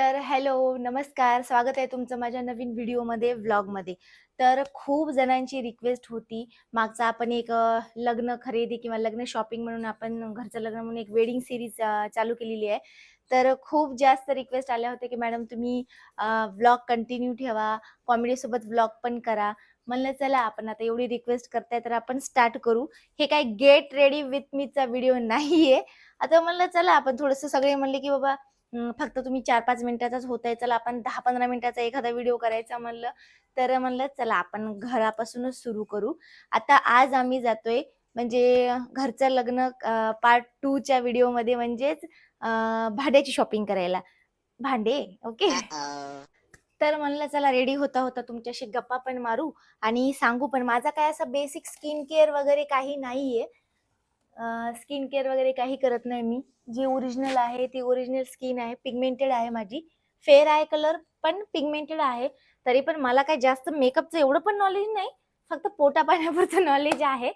तर हॅलो नमस्कार. स्वागत आहे तुमचं माझ्या नवीन व्हिडिओमध्ये व्लॉगमध्ये. तर खूप जणांची रिक्वेस्ट होती. मागचा आपण एक लग्न खरेदी किंवा लग्न शॉपिंग म्हणून आपण घरचं लग्न म्हणून एक वेडिंग सिरीज चालू केलेली आहे. तर खूप जास्त रिक्वेस्ट आल्या होत्या की मॅडम तुम्ही व्लॉग कंटिन्यू ठेवा कॉमेडीसोबत व्लॉग पण करा. म्हणलं चला आपण आता एवढी रिक्वेस्ट करताय तर आपण स्टार्ट करू. हे काय गेट रेडी विथ मीचा व्हिडिओ नाहीये. आता म्हणलं चला आपण थोडंसं सगळे म्हणले की बाबा फक्त तुम्ही चार पाच मिनिटाचाच होताय चला आपण दहा पंधरा मिनिटाचा एखादा व्हिडिओ करायचा म्हणलं तर म्हणलं चला आपण घरापासूनच सुरू करू. आता आज आम्ही जातोय म्हणजे घरचं लग्न पार्ट टू च्या व्हिडिओमध्ये म्हणजेच भांड्याची शॉपिंग करायला. भांडे? ओके. तर म्हणलं चला रेडी होता होता तुमच्याशी गप्पा पण मारू आणि सांगू पण माझा काय असं बेसिक स्किन केअर वगैरे काही नाहीये. स्किन केअर वगैरे काही करत नाही मी. जी ओरिजिनल आहे ती ओरिजिनल स्किन आहे पिगमेंटेड आहे माझी. फेअर आहे कलर पण पिगमेंटेड आहे. तरी पण मला काही जास्त मेकअपचं एवढं पण नॉलेज नाही. फक्त पोटा पाण्यापुरतं नॉलेज आहे.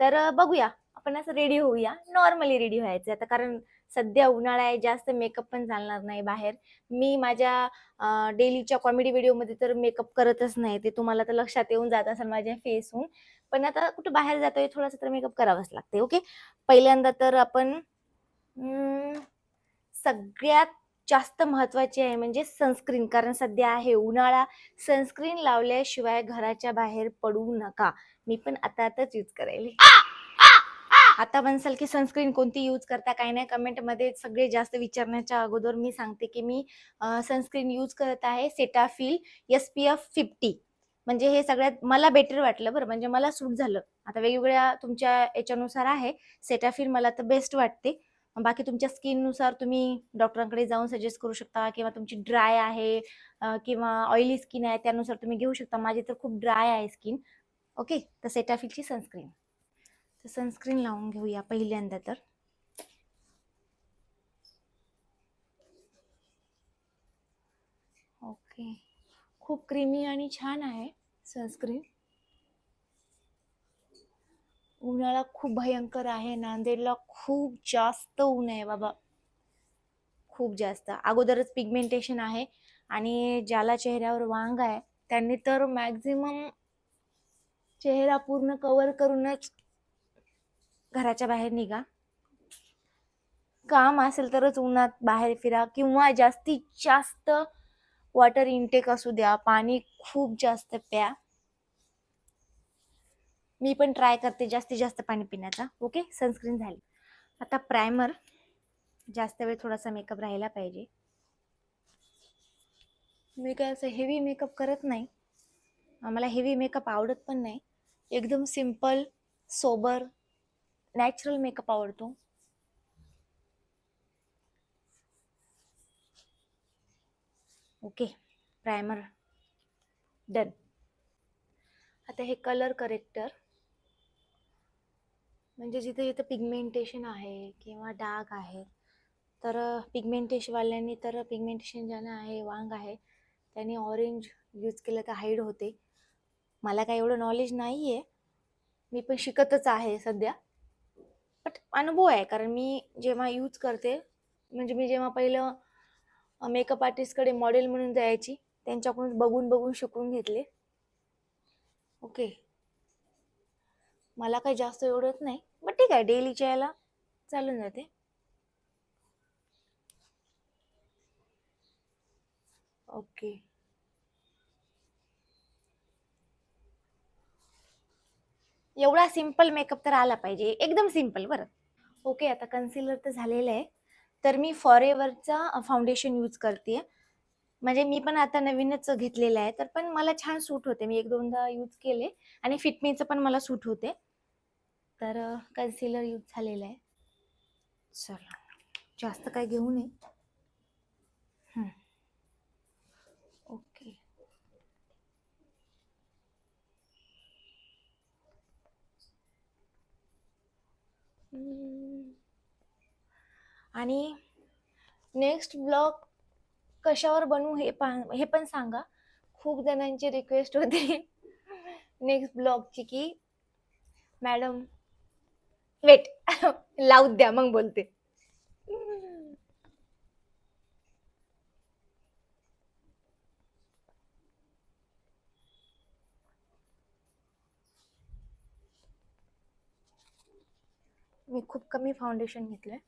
तर बघूया. आपण असं रेडी होऊया. नॉर्मली रेडी व्हायचं आता कारण सध्या उन्हाळा आहे जास्त मेकअप पण चालणार नाही बाहेर. मी माझ्या डेलीच्या कॉमेडी व्हिडिओमध्ये तर मेकअप करतच नाही. ते तुम्हाला तर लक्षात येऊन जात असेल माझ्या फेसहून पण आता कुठं बाहेर जातोय थोडासा तर मेकअप करावाच लागते ओके पहिल्यांदा तर आपण सगळ्यात जास्त महत्वाची आहे म्हणजे सनस्क्रीन कारण सध्या आहे उन्हाळा. सनस्क्रीन लावल्याशिवाय घराच्या बाहेर पडू नका. मी पण आता आताच यूज करायली आता म्हणसाल की सनस्क्रीन कोणती यूज करता? काय नाही कमेंटमध्ये सगळे जास्त विचारण्याच्या अगोदर मी सांगते की मी सनस्क्रीन यूज करत आहे Cetaphil S P F fifty म्हणजे हे सगळ्यात मला बेटर वाटलं बरं. म्हणजे मला सूट झालं. आता वेगवेगळ्या तुमच्या याच्यानुसार आहे. सेटाफिल मला तर बेस्ट वाटते. बाकी तुमच्या स्किननुसार तुम्ही डॉक्टरांकडे जाऊन सजेस्ट करू शकता किंवा तुमची ड्राय आहे किंवा ऑइली स्किन आहे त्यानुसार तुम्ही घेऊ शकता. माझी तर खूप ड्राय आहे स्किन ओके तर सेटाफिलची सनस्क्रीन तर सनस्क्रीन लावून घेऊया पहिल्यांदा तर. ओके खूप क्रीमी आणि छान आहे सनस्क्रीन उन्हाळा खूप भयंकर आहे नांदेडला खूप जास्त ऊन आहे बाबा. खूप जास्त. अगोदरच पिगमेंटेशन आहे आणि ज्याला चेहऱ्यावर वांग आहे त्यांनी तर मॅक्झिमम चेहरा पूर्ण कव्हर करूनच घराच्या बाहेर निघा. काम असेल तरच उन्हात बाहेर फिरा किंवा जास्तीत जास्त वॉटर इनटेक असू द्या पाणी खूप जास्त प्या. मी पण ट्राय करते जास्तीत जास्त पाणी पिण्याचा. ओके सनस्क्रीन झाली. आता प्रायमर जास्त वेळ थोडासा मेकअप राहिला पाहिजे. मी काय असं हेवी मेकअप करत नाही. मला हेवी मेकअप आवडत पण नाही. एकदम सिंपल सोबर नॅचरल मेकअप आवडतो. ओके प्रायमर डन आता हे कलर करेक्टर म्हणजे जिथे जिथे पिगमेंटेशन आहे किंवा डाग आहे तर पिगमेंटेशनवाल्यांनी तर पिगमेंटेशन ज्यांना आहे वांग आहे त्यांनी ऑरेंज यूज केलं तर हाईड होते. मला काय एवढं नॉलेज नाही आहे मी पण शिकतच आहे सध्या. बट अनुभव आहे कारण मी जेव्हा यूज करते म्हणजे मी जेव्हा पहिलं मेकअप आर्टिस्टकडे मॉडेल म्हणून जायची त्यांच्याकडून बघून बघून शिकून घेतले. ओके मला काही जास्त एवढंच नाही बट ठीक आहे डेलीच्या याला चालून जाते. ओके एवढा सिंपल मेकअप तर आला पाहिजे एकदम सिंपल बरं. ओके आता कन्सिलर तर झालेलं आहे. तर मी फॉरेवरचा फाउंडेशन यूज करते म्हणजे मी पण आता नवीनच घेतलेलं आहे तर पण मला छान सूट होते. मी एक दोनदा यूज केले आणि फिटमीचं पण मला सूट होते. तर कन्सिलर यूज झालेलं आहे. चला जास्त काय घेऊ नये हं. ओके हम्म. आणि नेक्स्ट ब्लॉग कशावर बनवू हे पा हे पण सांगा. खूप जणांची रिक्वेस्ट होती. नेक्स्ट ब्लॉगची की मॅडम वेट लावू द्या मग बोलते. मी खूप कमी फाउंडेशन घेतलंय.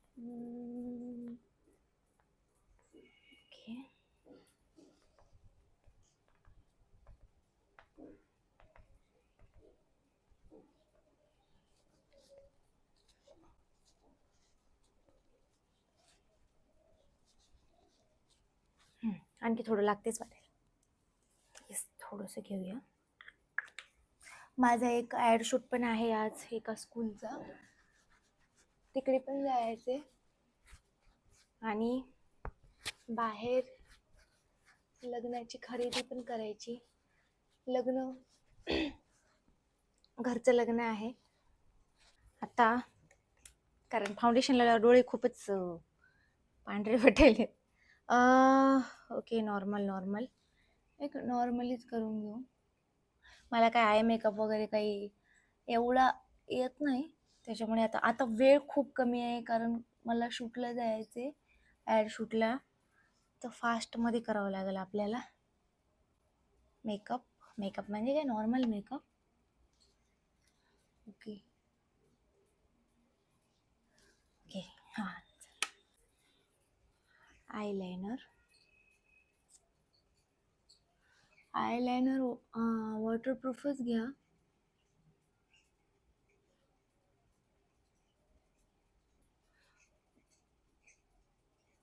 आहे ओके आणखी थोडं लागतेच वाटेल थोडंसं घेऊया. माझा एक ॲड शूट पण आहे आज एका स्कूलचा. तिकडे पण जायचे आणि बाहेर लग्नाची खरेदी पण करायची. लग्न घरचं लग्न आहे. आता कारण फाउंडेशनला डोळे खूपच पांढरे वाटायले ओके नॉर्मल नॉर्मल एक नॉर्मलीच करून घेऊ. मला काय आय मेकअप वगैरे काही एवढा येत नाही. त्याच्यामुळे आता आता वेळ खूप कमी आहे कारण मला शूटला जायचे ॲड शूटला. तर फास्टमध्ये करावं लागेल आपल्याला. मेकअप मेकअप म्हणजे काय? नॉर्मल मेकअप ओके ओके हां. आयलायनर आयलायनर वॉटरप्रूफच घ्या.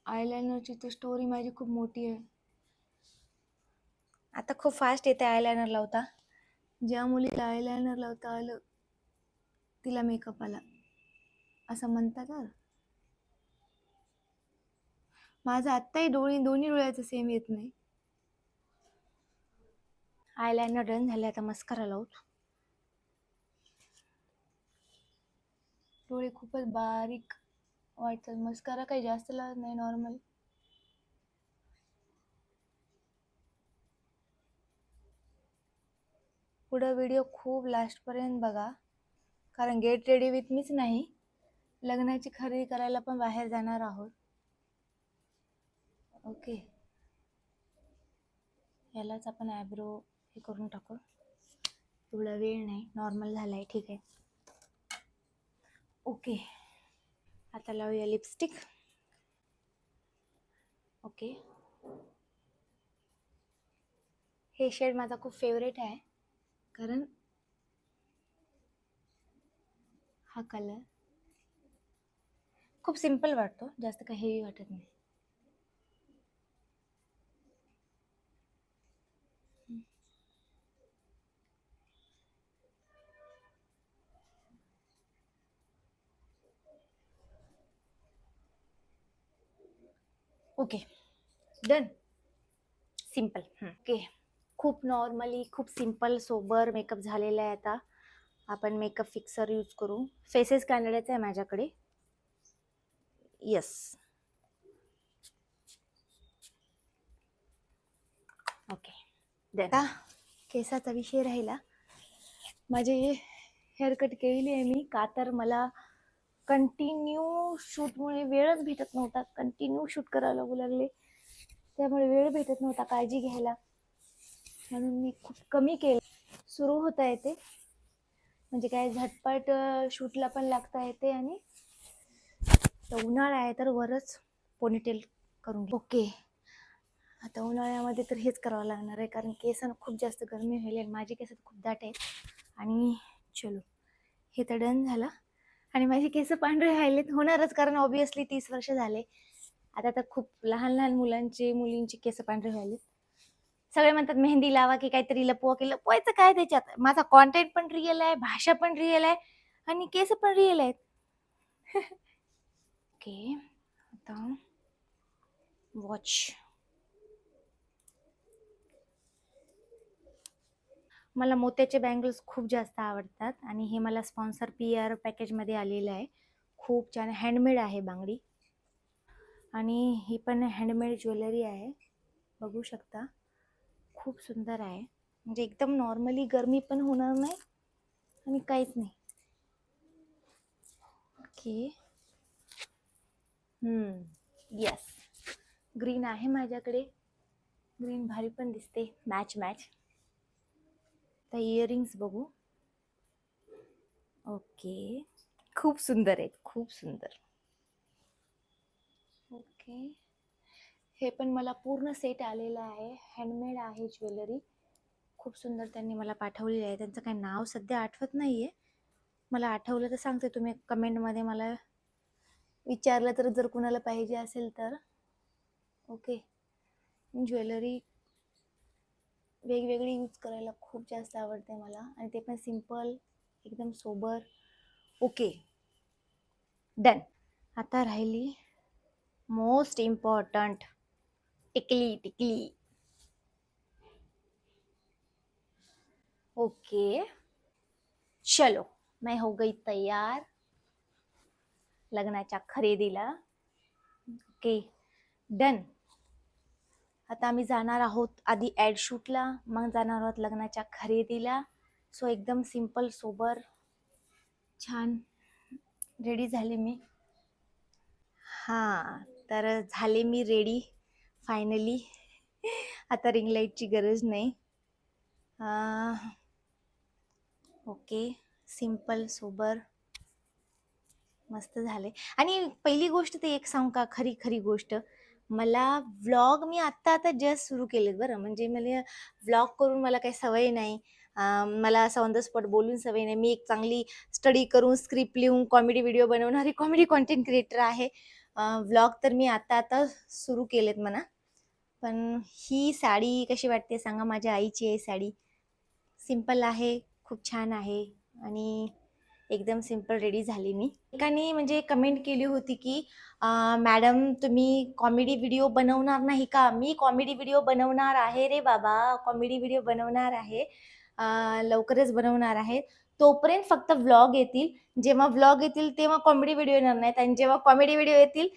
आयलायनरची तर स्टोरी माझी खूप मोठी आहे. आता खूप फास्ट येते आयलायनर लावता. ज्या मुलीला आयलायनर लावता आलं तिला मेकअप आला. असं म्हणतात तर माझं आत्ताही डोळी दोन्ही डोळ्याचं सेम येत नाही. आयलायनर डन झाले आता मस्करा लावतो डोळे खूपच बारीक वाटतात मस्करा काही जास्त लावत नाही नॉर्मल पुढं व्हिडिओ खूप लास्टपर्यंत बघा कारण गेट रेडी विथ मीच नाही लग्नाची खरेदी करायला पण बाहेर जाणार आहोत. ओके यालाच आपण ॲब्रो हे करून टाकू. एवढा वेळ नाही. नॉर्मल झाला आहे ठीक आहे. ओके आता लावूया लिपस्टिक ओके हे शेड माझा खूप फेवरेट आहे. कारण हा कलर खूप सिंपल वाटतो. जास्त काही हेवी वाटत नाही. ओके. डन. Simple okay. खूप नॉर्मली खूप सिंपल सोबर मेकअप झालेला आहे आता. आपण मेकअप फिक्सर यूज करू. फेसेस कॅन्डिडेट आहे माझ्याकडे. येस. ओके. आता केसाचा विषय राहिला. माझे हेअरकट केलेली आहे मी. का तर मला कंटिन्यू शूटमुळे वेळच भेटत नव्हता. कंटिन्यू शूट करायला लागू लागले. त्यामुळे वेळ भेटत नव्हता काळजी घ्यायला. म्हणून मी खूप कमी केलं. सुरू होता येते. म्हणजे काय झटपट शूटला पण लागता येते आणि उन्हाळा आहे तर वरच पोनीटेल करून ओके आता उन्हाळ्यामध्ये तर हेच करावं लागणार आहे कारण केसांना खूप जास्त गरमी होईल आणि माझे केस खूप दाट आहेत. आणि चलो हे तर डन झालं. आणि माझे केस पांढरे राहिलेत. होणारच कारण ऑब्विसली तीस वर्ष झाले. आता तर खूप लहान लहान मुलांचे मुलींची केस पांढरे व्हायलेत सगळे म्हणतात मेहंदी लावा की काहीतरी लपवा की लपवायचं काय त्याच्यात? माझा कॉन्टेंट पण रिअल आहे भाषा पण रिअल आहे आणि केस पण रिअल आहेत. ओके आता वॉच मला मोत्याचे बँगल्स खूप जास्त आवडतात आणि हे मला स्पॉन्सर पी आर पॅकेजमध्ये आलेलं आहे. खूप छान. हँडमेड आहे बांगडी. आणि ही पण हँडमेड ज्वेलरी आहे. बघू शकता. खूप सुंदर आहे. म्हणजे एकदम नॉर्मली गरमी पण होणार नाही आणि काहीच नाही. ओके. येस ग्रीन आहे माझ्याकडे. ग्रीन भारी पण दिसते. मॅच मॅच आता इयरिंग्स बघू. ओके खूप सुंदर आहेत खूप सुंदर. ओके हे पण मला पूर्ण सेट आलेलं आहे. हँडमेड आहे ज्वेलरी खूप सुंदर त्यांनी मला पाठवलेली आहे. त्यांचं काही नाव सध्या आठवत नाही आहे मला आठवलं तर सांगते. तुम्ही कमेंटमध्ये मला विचारलं तर जर कुणाला पाहिजे असेल तर. ओके ज्वेलरी वेगवेगळी यूज करायला खूप जास्त आवडते मला. आणि ते पण सिंपल एकदम सोबर ओके डन आता राहिली मोस्ट इम्पॉर्टंट टिकली टिकली. ओके चलो मैं हो गई तयार लग्नाच्या खरेदीला. ओके डन आता आम्ही जाणार आहोत आधी ॲड शूटला मग जाणार आहोत लग्नाच्या खरेदीला. सो एकदम सिंपल सोबर छान. रेडी झाले मी. हां तर झाले मी रेडी फायनली आता रिंग लाईटची गरज नाही. ओके सिंपल सोबर मस्त झाले. आणि पहिली गोष्ट ते एक सांगू का? खरी खरी गोष्ट. मला व्लॉग मी आत्ता आता जस्ट सुरू केलेत बरं. म्हणजे मला व्लॉग करून मला काही सवय नाही. मला असं ऑन द स्पॉट बोलून सवय नाही. मी एक चांगली स्टडी करून स्क्रिप्ट लिहून कॉमेडी व्हिडिओ बनवणारी कॉमेडी कॉन्टेंट क्रिएटर आहे. व्लॉग तर मी आत्ता आता सुरू केलेत म्हणा. पण ही साडी कशी वाटते सांगा? माझ्या आईची आहे साडी. सिंपल आहे खूप छान आहे. आणि एकदम सिंपल रेडी झाली मी. एकाने म्हणजे कमेंट केली होती की मॅडम तुम्ही कॉमेडी व्हिडिओ बनवणार नाही का? मी कॉमेडी व्हिडिओ बनवणार आहे रे बाबा. कॉमेडी व्हिडिओ बनवणार आहे. लवकरच बनवणार आहे. तोपर्यंत फक्त व्लॉग येतील. जेव्हा व्लॉग येतील तेव्हा कॉमेडी व्हिडिओ येणार नाहीत. आणि जेव्हा कॉमेडी व्हिडिओ येतील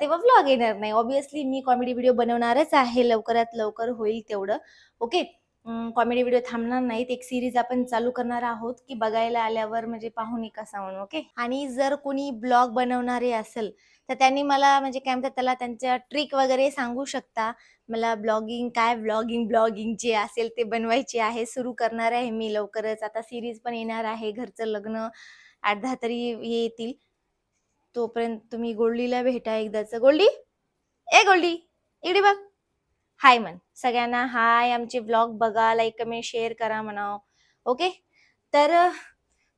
तेव्हा व्लॉग येणार नाही. ऑब्विसली मी कॉमेडी व्हिडिओ बनवणारच आहे. लवकरात लवकर होईल तेवढं. ओके कॉमेडी व्हिडिओ थांबणार नाहीत. एक सिरीज आपण चालू करणार आहोत की बघायला आल्यावर म्हणजे पाहून कसा म्हणून ओके आणि जर कोणी ब्लॉग बनवणारे असेल तर त्यांनी मला म्हणजे काय म्हणतात त्याला त्यांच्या ट्रिक वगैरे सांगू शकता. मला ब्लॉगिंग काय ब्लॉगिंग ब्लॉगिंग जे असेल ते बनवायचे आहे. सुरू करणार आहे मी लवकरच. आता सिरीज पण येणार आहे. घरचं लग्न आठ दहा तरी येतील. तोपर्यंत तुम्ही गोल्डीला भेटा एकदाच. गोल्डी? ए गोल्डी इकडे बघ. हाय म्हण. सगळ्यांना हाय आमचे ब्लॉग बघा लाईक कमेंट शेअर करा म्हणाव. ओके तर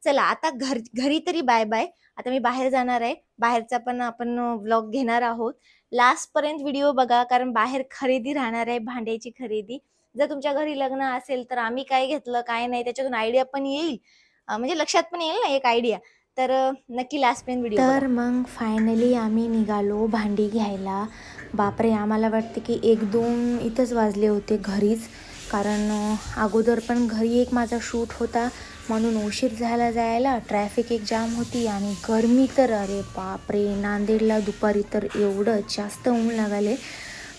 चला आता घर घरी तरी बाय बाय आता मी बाहेर जाणार आहे. बाहेरचा पण आपण व्लॉग घेणार आहोत. लास्ट पर्यंत व्हिडिओ बघा कारण बाहेर खरेदी राहणार आहे भांड्याची खरेदी. जर तुमच्या घरी लग्न असेल तर आम्ही काय घेतलं काय नाही त्याच्यातून आयडिया पण येईल. म्हणजे लक्षात पण येईल ना एक आयडिया तर नक्की लास्ट पर्यंत व्हिडिओ तर मग फायनली आम्ही निघालो भांडी घ्यायला. बापरे आम्हाला वाटते की एक दोन इथंच वाजले होते घरीच. कारण अगोदर पण घरी एक माझा शूट होता. म्हणून उशीर झाला जायला. ट्रॅफिक एक जाम होती आणि गरमी तर अरे बापरे नांदेडला दुपारी तर एवढं जास्त ऊन लागाले.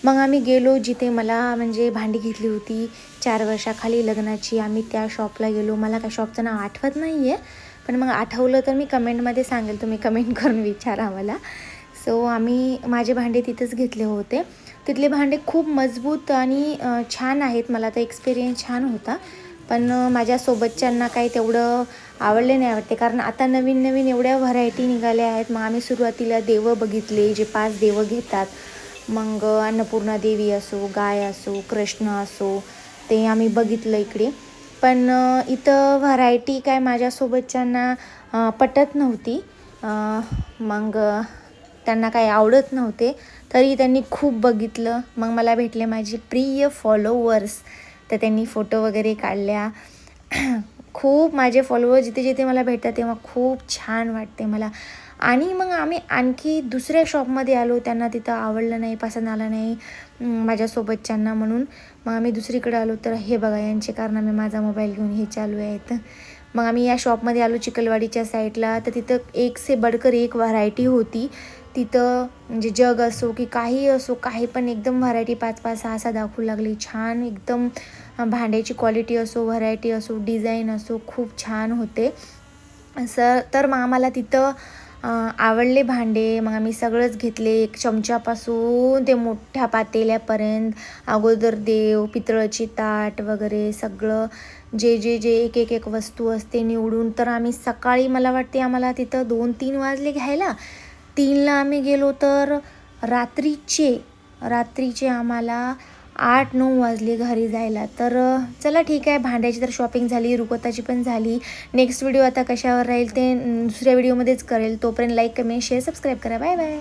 मग आम्ही गेलो जिथे मला म्हणजे भांडी घेतली होती. चार वर्षाखाली लग्नाची. आम्ही त्या शॉपला गेलो. मला त्या शॉपचं नाव आठवत नाही आहे पण मग आठवलं तर मी कमेंटमध्ये सांगेल. तुम्ही कमेंट करून विचारा मला. सो आम्ही माझे भांडे तिथंच घेतले होते. तिथले भांडे खूप मजबूत आणि छान आहेत. मला तर एक्सपिरियन्स छान होता. पण माझ्यासोबतच्यांना काही तेवढं आवडले नाही वाटते. कारण आता नवीन नवीन एवढ्या व्हरायटी निघाल्या आहेत. मग आम्ही सुरुवातीला देवं बघितले जे पाच देवं घेतात. मग अन्नपूर्णा देवी असो गाय असो कृष्ण असो ते आम्ही बघितलं इकडे. पण इथं व्हरायटी काय माझ्यासोबतच्यांना पटत नव्हती. मग त्यांना काही आवडत नव्हते तरी त्यांनी खूप बघितलं. मग मला भेटले माझे प्रिय फॉलोवर्स तर त्यांनी फोटो वगैरे काढल्या. खूप माझे फॉलोअर जिथे जिथे मला भेटतात तेव्हा खूप छान वाटते मला. आणि मग आम्ही आणखी दुसऱ्या शॉपमध्ये आलो. त्यांना तिथं आवडलं नाही पसंत आलं नाही माझ्यासोबतच्यांना म्हणून. मग आम्ही दुसरीकडे आलो. तर हे बघा यांचे कारनामे माझा मोबाईल घेऊन हे चालू आहेत. मग आम्ही या शॉपमध्ये आलो चिकलवाडीच्या साईडला तर तिथं एक से बडकर एक व्हरायटी होती. तिथं म्हणजे जग असो की काही असो काही पण एकदम व्हरायटी पाच पाच सहा सहा दाखवू लागली. छान एकदम भांड्याची क्वालिटी असो व्हरायटी असो डिझाईन असो खूप छान होते. असं तर मग आम्हाला तिथं आवडले भांडे. मग आम्ही सगळंच घेतले. एक चमच्यापासून ते मोठ्या पातेल्यापर्यंत अगोदर देव पितळाची ताट वगैरे सगळं जे जे जे एक एक एक वस्तू असते निवडून. तर आम्ही सकाळी मला वाटते आम्हाला तिथं दोन तीन वाजले घ्यायला. तीनला आम्ही गेलो तर रात्रीचे रात्रीचे आम्हाला आठ नऊ वाजले घरी जायला. तर चला ठीक आहे भांड्याची तर शॉपिंग झाली रुकवताची पण झाली. नेक्स्ट व्हिडिओ आता कशावर राहील ते दुसऱ्या व्हिडिओमध्येच करेल. तोपर्यंत लाईक कमेंट शेअर सबस्क्राईब करा. Bye bye